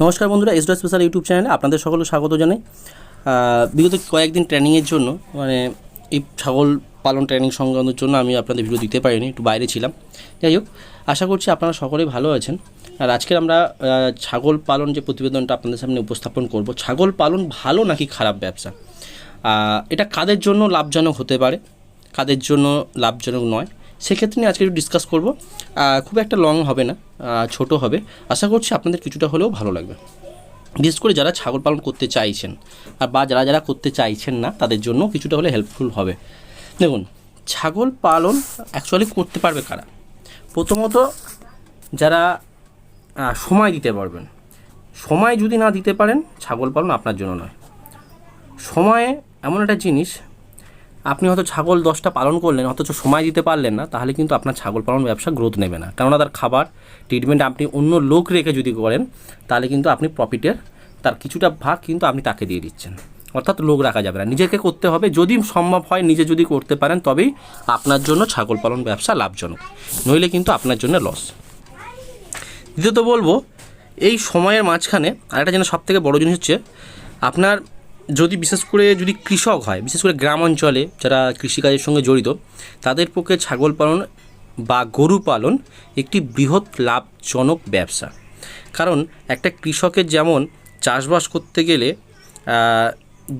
নমস্কার বন্ধুরা ESDO special YouTube চ্যানেলে আপনাদের সকলে স্বাগত জানাই। বিগত কয়েকদিন ট্রেনিংয়ের জন্য মানে এই ছাগল পালন ট্রেনিং সংক্রান্তের জন্য আমি আপনাদের ভিডিও দিতে পারিনি, একটু বাইরে ছিলাম। যাই হোক, আশা করছি আপনারা সকলেই ভালো আছেন। আর আজকে আমরা ছাগল পালন যে প্রতিবেদনটা আপনাদের সামনে উপস্থাপন করব, ছাগল পালন ভালো নাকি খারাপ ব্যবসা? এটা কাদের জন্য লাভজনক হতে পারে, কাদের জন্য লাভজনক নয় সেক্ষেত্রে নিয়ে আজকে একটু ডিসকাস করব। খুব একটা লং হবে না ছোট হবে। আশা করছি আপনাদের কিছুটা হলেও ভালো লাগবে। বিশেষ করে যারা ছাগল পালন করতে চাইছেন, আর বা যারা যারা করতে চাইছেন না, তাদের জন্য কিছুটা হলে হেল্পফুল হবে। দেখুন, ছাগল পালন অ্যাকচুয়ালি করতে পারবে কারা? প্রথমত যারা সময় দিতে পারবেন। সময় যদি না দিতে পারেন, ছাগল পালন আপনার জন্য নয়। সময়ে এমন একটা জিনিস আপনি হয়তো ছাগল দশটা পালন করলেন, অথচ সময় দিতে পারলেন না, তাহলে কিন্তু আপনার ছাগল পালন ব্যবসা গ্রোথ নেবে না। কেননা তার খাবার ট্রিটমেন্ট আপনি অন্য লোক রেখে যদি করেন, তাহলে কিন্তু আপনি প্রফিটের তার কিছুটা ভাগ কিন্তু আপনি তাকে দিয়ে দিচ্ছেন। অর্থাৎ লোক রাখা যাবে না। নিজেকে করতে হবে, যদি সম্ভব হয় নিজে যদি করতে পারেন, তবেই আপনার জন্য ছাগল পালন ব্যবসা লাভজনক। নইলে কিন্তু আপনার জন্য লস দ্বিতীয়ত বলব, এই সময়ের মাঝখানে আরেকটা যেন সব থেকে বড়ো জিনিস হচ্ছে, আপনার যদি বিশেষ করে যদি কৃষক হয়, বিশেষ করে গ্রাম অঞ্চলে যারা কৃষিকাজের সঙ্গে জড়িত, তাদের পক্ষে ছাগল পালন বা গরু পালন একটি বৃহৎ লাভজনক ব্যবসা। কারণ একটা কৃষকের যেমন চাষবাস করতে গেলে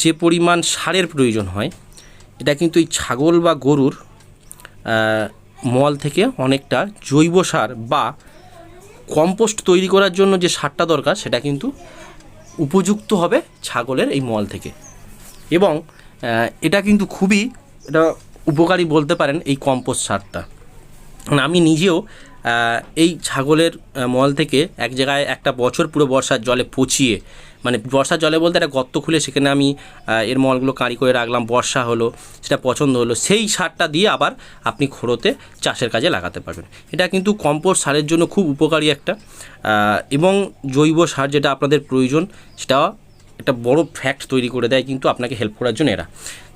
যে পরিমাণ সারের প্রয়োজন হয়, এটা কিন্তু এই ছাগল বা গরুর মল থেকে অনেকটা জৈব সার বা কম্পোস্ট তৈরি করার জন্য যে সারটা দরকার, সেটা কিন্তু উপযুক্ত হবে ছাগলের এই মল থেকে। এবং এটা কিন্তু খুবই, এটা উপকারী বলতে পারেন এই কম্পোস্ট সারটা। আমি নিজেও এই ছাগলের মল থেকে এক জায়গায় একটা বছর পুরো বর্ষার জলে পচিয়ে মানে বর্ষার জলে বলতে একটা গর্ত খুলে সেখানে আমি এর মলগুলো কাঁড়ি করে রাখলাম, বর্ষা হলো, সেটা পছন্দ হলো, সেই সারটা দিয়ে আবার আপনি খোড়োতে চাষের কাজে লাগাতে পারবেন। এটা কিন্তু কম্পোস্ট সারের জন্য খুব উপকারী একটা এবং জৈব সার যেটা আপনাদের প্রয়োজন, সেটা একটা বড় ফ্যাক্ট তৈরি করে দেয় কিন্তু আপনাকে হেল্প করার জন্য এরা।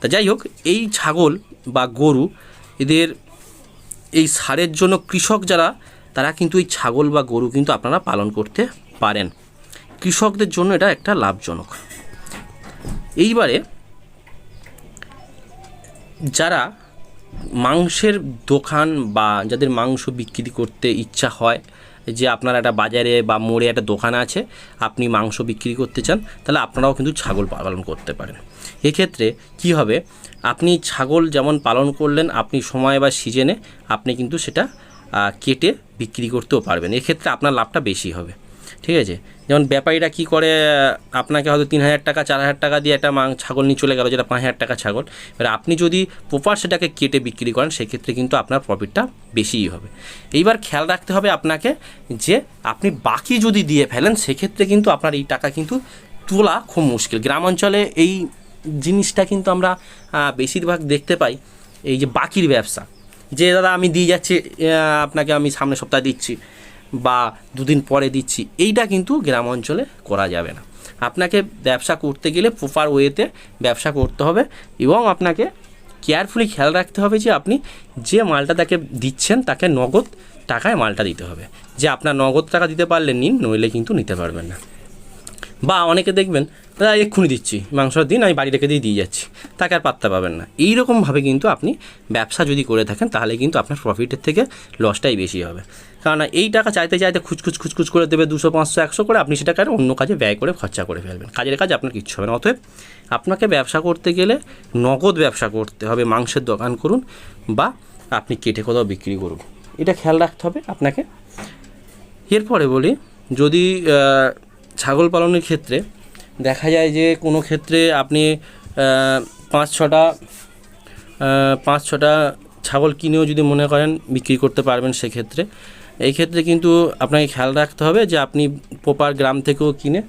তা যাই হোক, এই ছাগল বা গরু, এদের এই সারের জন্য কৃষক যারা, তারা কিন্তু এই ছাগল বা গরু কিন্তু আপনারা পালন করতে পারেন। কৃষকদের জন্য এটা একটা লাভজনক। এইবারে যারা মাংসের দোকান বা যাদের মাংস বিক্রি করতে ইচ্ছা হয় যে আপনার একটা বাজারে বা মোড়ে একটা দোকান আছে, আপনি মাংস বিক্রি করতে চান, তাহলে আপনারাও কিন্তু ছাগল পালন করতে পারেন। এক্ষেত্রে কি হবে? আপনি ছাগল যেমন পালন করলেন, আপনি সময় বা সিজনে আপনি কিন্তু সেটা কেটে বিক্রি করতেও পারবেন। এক্ষেত্রে আপনার লাভটা বেশি হবে। ঠিক আছে? যেমন ব্যাপারীরা কি করে, আপনাকে হয়তো তিন হাজার টাকা, চার হাজার টাকা দিয়ে একটা মাং ছাগল নিয়ে চলে গেল, যেটা পাঁচ হাজার টাকা ছাগল। এবার আপনি যদি প্রপার সেটাকে কেটে বিক্রি করেন, সেক্ষেত্রে কিন্তু আপনার প্রফিটটা বেশিই হবে। এইবার খেয়াল রাখতে হবে আপনাকে যে আপনি বাকি যদি দিয়ে ফেলেন, সেক্ষেত্রে কিন্তু আপনার এই টাকা কিন্তু তোলা খুব মুশকিল। গ্রাম অঞ্চলে এই জিনিসটা কিন্তু আমরা বেশিরভাগ দেখতে পাই, এই যে বাকির ব্যবসা। যে, দাদা, আমি দিয়ে যাচ্ছি আপনাকে আমি সামনের সপ্তাহে দিচ্ছি। বা দুদিন পরে দিচ্ছি, এইটা কিন্তু গ্রাম অঞ্চলে করা যাবে না। আপনাকে ব্যবসা করতে গেলে প্রপার ওয়েতে ব্যবসা করতে হবে এবং আপনাকে কেয়ারফুলি খেয়াল রাখতে হবে যে আপনি যে মালটা তাকে দিচ্ছেন, তাকে নগদ টাকায় মালটা দিতে হবে। যে আপনার নগদ টাকা দিতে পারলে নিন, নইলে কিন্তু নিতে পারবেন না। বা অনেকে দেখবেন এক্ষুনি দিচ্ছি মাংসটা দিন, আমি বাড়ি রেখে দিয়ে দিয়ে যাচ্ছি। তাকে আর পাত্তা পাবেন না। এইরকমভাবে কিন্তু আপনি ব্যবসা যদি করে থাকেন, তাহলে কিন্তু আপনার প্রফিটের থেকে লসটাই বেশি হবে। কারণ এই টাকা চাইতে চাইতে খুচখুচ খুচখুচ করে দেবে দুশো, পাঁচশো, একশো করে, আপনি সেটাকে আর অন্য কাজে ব্যয় করে খরচা করে ফেলবেন। কাজের কাজ আপনার কিচ্ছু হবে না। অতএব আপনাকে ব্যবসা করতে গেলে নগদ ব্যবসা করতে হবে, মাংসের দোকান করুন বা আপনি কেটে কোথাও বিক্রি করুন। এটা খেয়াল রাখতে হবে আপনাকে। এরপরে বলি, যদি ছাগল পালনের ক্ষেত্রে দেখা যায় যে কোনো ক্ষেত্রে আপনি পাঁচ ছটা পাঁচ ছটা ছাগল কিনেও যদি মনে করেন বিক্রি করতে পারবেন সেক্ষেত্রে। এই ক্ষেত্রে কিন্তু আপনাকে খেয়াল রাখতে হবে যে আপনি প্রপার গ্রাম থেকেও কিনে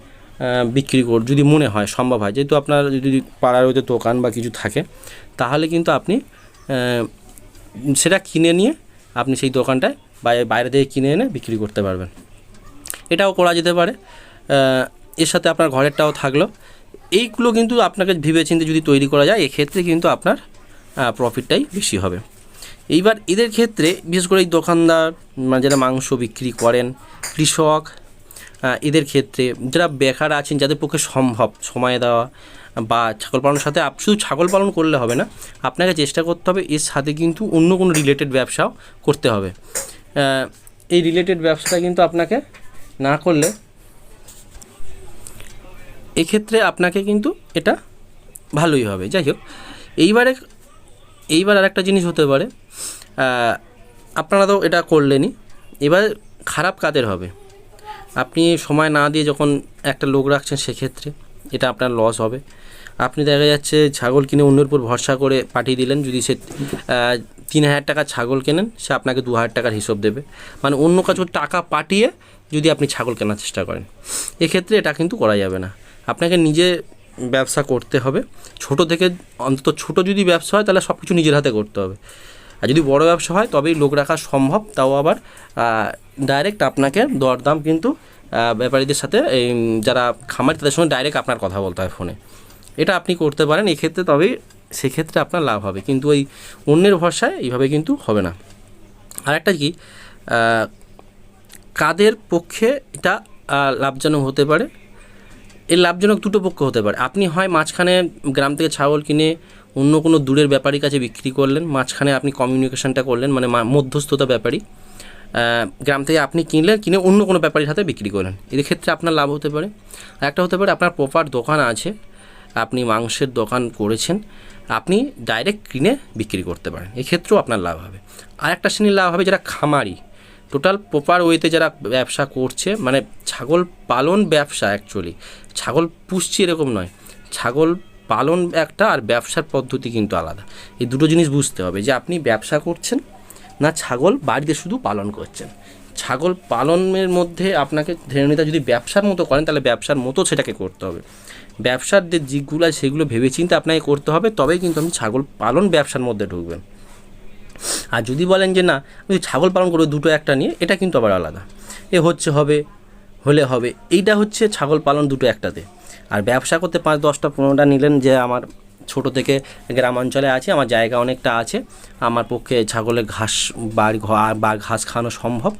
বিক্রি কর, যদি মনে হয়, সম্ভব হয়। যেহেতু আপনার যদি পাড়ার ওইতে দোকান বা কিছু থাকে, তাহলে কিন্তু আপনি সেটা কিনে নিয়ে আপনি সেই দোকানটায় বাইরে থেকে কিনে এনে বিক্রি করতে পারবেন। এটাও করা যেতে পারে। এর সাথে আপনার ঘরেরটাও থাকল। এইগুলো কিন্তু আপনাকে ভেবেচিন্তে যদি তৈরি করা যায়, এক্ষেত্রে কিন্তু আপনার প্রফিটটাই বেশি হবে। এইবার এদের ক্ষেত্রে, বিশেষ করে এই দোকানদার মানে যারা মাংস বিক্রি করেন, কৃষক এদের ক্ষেত্রে, যারা বেকার আছেন, যাদের পক্ষে সম্ভব সময় দেওয়া বা ছাগল পালনের সাথে শুধু ছাগল পালন করলে হবে না, আপনাকে চেষ্টা করতে হবে, এর সাথে কিন্তু অন্য কোনো রিলেটেড ব্যবসাও করতে হবে। এই রিলেটেড ব্যবসাটা কিন্তু আপনাকে না করলে এক্ষেত্রে আপনাকে কিন্তু এটা ভালোই হবে। যাই হোক, এইবারে এইবার আর একটা জিনিস হতে পারে। আপনারা তো এটা করলেনই। এবার খারাপ কাদের হবে? আপনি সময় না দিয়ে যখন একটা লোক রাখছেন সেক্ষেত্রে এটা আপনার লস হবে। আপনি দেখা যাচ্ছে ছাগল কিনে অন্যের উপর ভরসা করে পাঠিয়ে দিলেন, যদি সে তিন হাজার টাকা ছাগল কেনেন, সে আপনাকে দু হাজার টাকার হিসাব দেবে। মানে অন্য কাছে টাকা পাঠিয়ে যদি আপনি ছাগল কেনার চেষ্টা করেন। এক্ষেত্রে এটা কিন্তু করা যাবে না। আপনাকে নিজে ব্যবসা করতে হবে। ছোট থেকে অন্তত ছোট যদি ব্যবসা হয়, তাহলে সব কিছু নিজের হাতে করতে হবে। আর যদি বড় ব্যবসা হয়, তবেই লোক রাখা সম্ভব। তাও আবার ডাইরেক্ট আপনাকে দরদাম কিন্তু ব্যাপারীদের সাথে, এই, যারা খামার, তাদের সঙ্গে ডাইরেক্ট আপনার কথা বলতে হয় ফোনে এটা আপনি করতে পারেন, এক্ষেত্রে তবেই, সেক্ষেত্রে আপনার লাভ হবে। কিন্তু ওই অন্যের ভরসায় এইভাবে কিন্তু হবে না। আর একটা কি কাদের পক্ষে এটা লাভজনক হতে পারে? এর লাভজনক দুটো পক্ষ হতে পারে। আপনি হয় মাঝখানে গ্রাম থেকে ছাগল কিনে অন্য কোনো দূরের ব্যাপারীর কাছে বিক্রি করলেন, মাঝখানে আপনি কমিউনিকেশনটা করলেন মানে মধ্যস্থতা ব্যাপারী গ্রাম থেকে আপনি কিনলেন, কিনে অন্য কোনো ব্যাপারীর হাতে বিক্রি করলেন। এদের ক্ষেত্রে আপনার লাভ হতে পারে। আর একটা হতে পারে, আপনার প্রপার দোকান আছে, আপনি মাংসের দোকান করেছেন, আপনি ডাইরেক্ট কিনে বিক্রি করতে পারেন। এক্ষেত্রেও আপনার লাভ হবে। আর একটা শ্রেণির লাভ হবে যারা খামারি। টোটাল প্রপার ওয়েতে যারা ব্যবসা করছে মানে ছাগল পালন ব্যবসা অ্যাকচুয়ালি ছাগল পুষছি এরকম নয়। ছাগল পালন একটা আর ব্যবসার পদ্ধতি কিন্তু আলাদা। এই দুটো জিনিস বুঝতে হবে যে আপনি ব্যবসা করছেন না ছাগল বাড়িতে শুধু পালন করছেন। ছাগল পালনের মধ্যে আপনাকে ধরে নিতে যদি ব্যবসার মতো করেন তাহলে ব্যবসার মতো সেটাকে করতে হবে। ব্যবসার যে দিকগুলো সেগুলো ভেবেচিন্তে আপনাকে করতে হবে, তবেই কিন্তু আপনি ছাগল পালন ব্যবসার মধ্যে ঢুকবেন। আর যদি বলেন যে না, আমি ছাগল পালন করব দুটো একটা নিয়ে, এটা কিন্তু আবার আলাদা। এ হচ্ছে হবে হলে হবে। এইটা হচ্ছে ছাগল পালন দুটো একটাতে। আর ব্যবসা করতে পাঁচ, দশটা, পনেরোটা নিলেন যে আমার ছোট থেকে গ্রাম অঞ্চলে আছে, আমার জায়গা অনেকটা আছে, আমার পক্ষে ছাগলের ঘাস বা ঘাস খাওয়ানো সম্ভব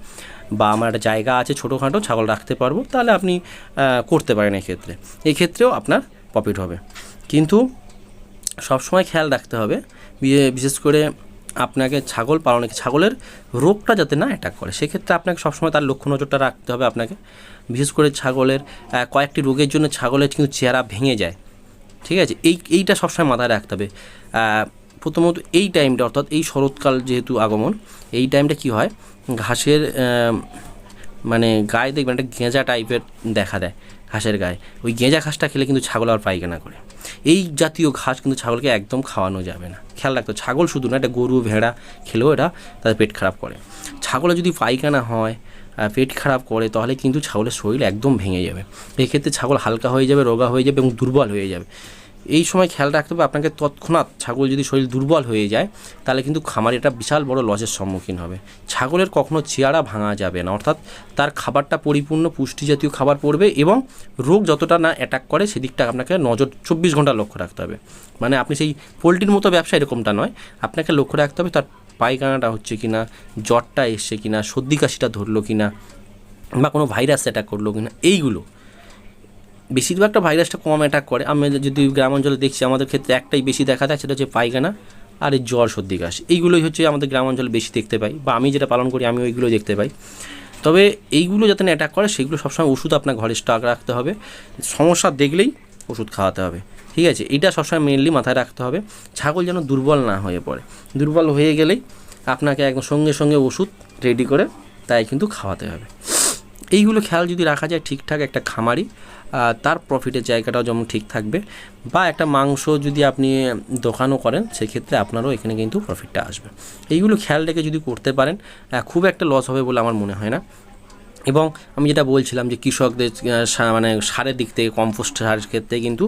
বা আমার একটা জায়গা আছে ছোটোখাটো, ছাগল রাখতে পারব, তাহলে আপনি করতে পারেন এক্ষেত্রে। এই ক্ষেত্রেও আপনার প্রফিট হবে। কিন্তু সবসময় খেয়াল রাখতে হবে বিশেষ করে আপনাকে ছাগল পালনে, ছাগলের রোগটা যাতে না অ্যাটাক করে, সেক্ষেত্রে আপনাকে সবসময় তার লক্ষ্য নজরটা রাখতে হবে আপনাকে। বিশেষ করে ছাগলের কয়েকটি রোগের জন্য ছাগলের কিন্তু চেহারা ভেঙে যায়। ঠিক আছে? এই, এইটা সবসময় মাথায় রাখতে হবে। প্রথমত এই টাইমটা অর্থাৎ এই শরৎকাল যেহেতু আগমন, এই টাইমটা কি হয়? ঘাসের মানে গায়ে দেখবেন একটা গেঁজা টাইপের দেখা দেয়। ঘাসের গায়ে। ওই গেঁজা ঘাসটা খেলে কিন্তু ছাগল আর পায়খানা করে। এই জাতীয় ঘাস কিন্তু ছাগলকে একদম খাওয়ানো যাবে না। খেয়াল রাখতো ছাগল শুধু না এটা গরু, ভেড়া খেলেও এটা তাদের পেট খারাপ করে। ছাগলে যদি পায়খানা হয় পেট খারাপ করে, তাহলে কিন্তু ছাগলের শরীর একদম ভেঙে যাবে। এক্ষেত্রে ছাগল হালকা হয়ে যাবে, রোগা হয়ে যাবে এবং দুর্বল হয়ে যাবে। এই সময় খেয়াল রাখতে হবে আপনাকে তৎক্ষণাৎ ছাগল যদি শরীর দুর্বল হয়ে যায়, তাহলে কিন্তু খামারে এটা বিশাল বড় লসের সম্মুখীন হবে। ছাগলের কখনো চেয়ারা ভাঙা যাবে না, অর্থাৎ তার খাবারটা পরিপূর্ণ পুষ্টি জাতীয় খাবার পড়বে এবং রোগ যতটা না অ্যাটাক করে, সেদিকটা আপনাকে নজর চব্বিশ ঘণ্টা লক্ষ্য রাখতে হবে। মানে আপনি সেই পোলট্রির মতো ব্যবসা এরকমটা নয়, আপনাকে লক্ষ্য রাখতে হবে তার পায়খানাটা হচ্ছে কি না জ্বরটা এসছে কি না সর্দি কাশিটা ধরলো কি না বা কোনো ভাইরাস অ্যাটাক করল কি না এইগুলো বেশিরভাগটা ভাইরাসটা কম অ্যাটাক করে। আমি যদি গ্রাম অঞ্চলে দেখছি, আমাদের ক্ষেত্রে একটাই বেশি দেখা যায়, সেটা হচ্ছে পায়খানা আর এই জ্বর সর্দি কাশ। এইগুলোই হচ্ছে আমাদের গ্রাম অঞ্চলে বেশি দেখতে পাই বা আমি যেটা পালন করি আমি ওইগুলো দেখতে পাই। তবে এইগুলো যাতে না অ্যাটাক করে, সেগুলো সবসময় ওষুধ আপনার ঘরে স্টক রাখতে হবে। সমস্যা দেখলেই ওষুধ খাওয়াতে হবে। ঠিক আছে? এইটা সবসময় মেনলি মাথায় রাখতে হবে। ছাগল যেন দুর্বল না হয়ে পড়ে। দুর্বল হয়ে গেলেই আপনাকে একদম সঙ্গে সঙ্গে ওষুধ রেডি করে তাই কিন্তু খাওয়াতে হবে। এইগুলো খেয়াল যদি রাখা যায়, ঠিকঠাক একটা খামারি তার প্রফিটের জায়গাটাও যেমন ঠিক থাকবে। বা একটা মাংস যদি আপনি দোকানও করেন, সেক্ষেত্রে আপনারও এখানে কিন্তু প্রফিটটা আসবে। এইগুলো খেয়াল রেখে যদি করতে পারেন খুব একটা লস হবে বলে আমার মনে হয় না। এবং আমি যেটা বলছিলাম যে কৃষকদের মানে সারের দিক থেকে কম্পোস্ট সারের ক্ষেত্রে কিন্তু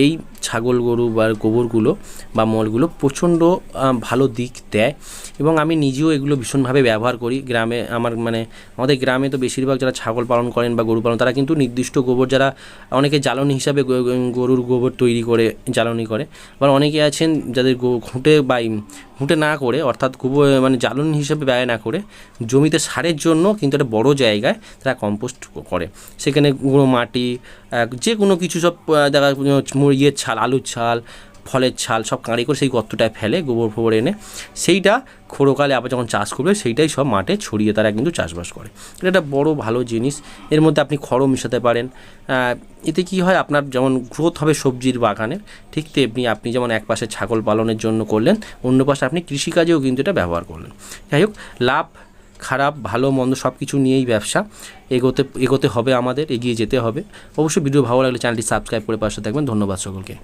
এই ছাগল গরু বা গোবরগুলো বা মলগুলো প্রচণ্ড ভালো দিক দেয়। এবং আমি নিজেও এগুলো ভীষণভাবে ব্যবহার করি। গ্রামে আমার মানে আমাদের গ্রামে তো বেশিরভাগ যারা ছাগল পালন করেন বা গরু পালন, তারা কিন্তু নির্দিষ্ট গোবর যারা অনেকে জ্বালানি হিসাবে গরুর গোবর তৈরি করে, জ্বালানি করে। আবার অনেকে আছেন যাদের ঘুঁটে বা ঘুঁটে না করে, অর্থাৎ গোবর মানে জ্বালানি হিসাবে ব্যয় না করে, জমিতে সারের জন্য কিন্তু একটা বড় জায়গায় তারা কম্পোস্ট করে। সেখানে গুঁড়ো মাটি যে কোনো কিছু সব দেখা মুরগির ছাল, আলুর ছাল, ফলের ছাল সব কাঁড়ি করে সেই গর্তটায় ফেলে, গোবর ফোবর এনে সেইটা খোড়োকালে আবার যখন চাষ করবে, সেইটাই সব মাঠে ছড়িয়ে তারা কিন্তু চাষবাস করে। এটা একটা বড় ভালো জিনিস। এর মধ্যে আপনি খড়ও মিশাতে পারেন। এতে কি হয়, আপনার যেমন গ্রোথ হবে সবজির বাগানের, ঠিক তেমনি আপনি যেমন এক পাশে ছাগল পালনের জন্য করলেন, অন্য পাশে আপনি কৃষিকাজেও কিন্তু এটা ব্যবহার করলেন। যাই হোক, লাভ খারাপ, ভালো, মন্দ সব কিছু নিয়েই ব্যবসা। এগোতে এগোতে হবে আমাদের, এগিয়ে যেতে হবে। অবশ্যই ভিডিও ভালো লাগলে চ্যানেলটি সাবস্ক্রাইব করে পাশে থাকবেন। ধন্যবাদ সকলকে।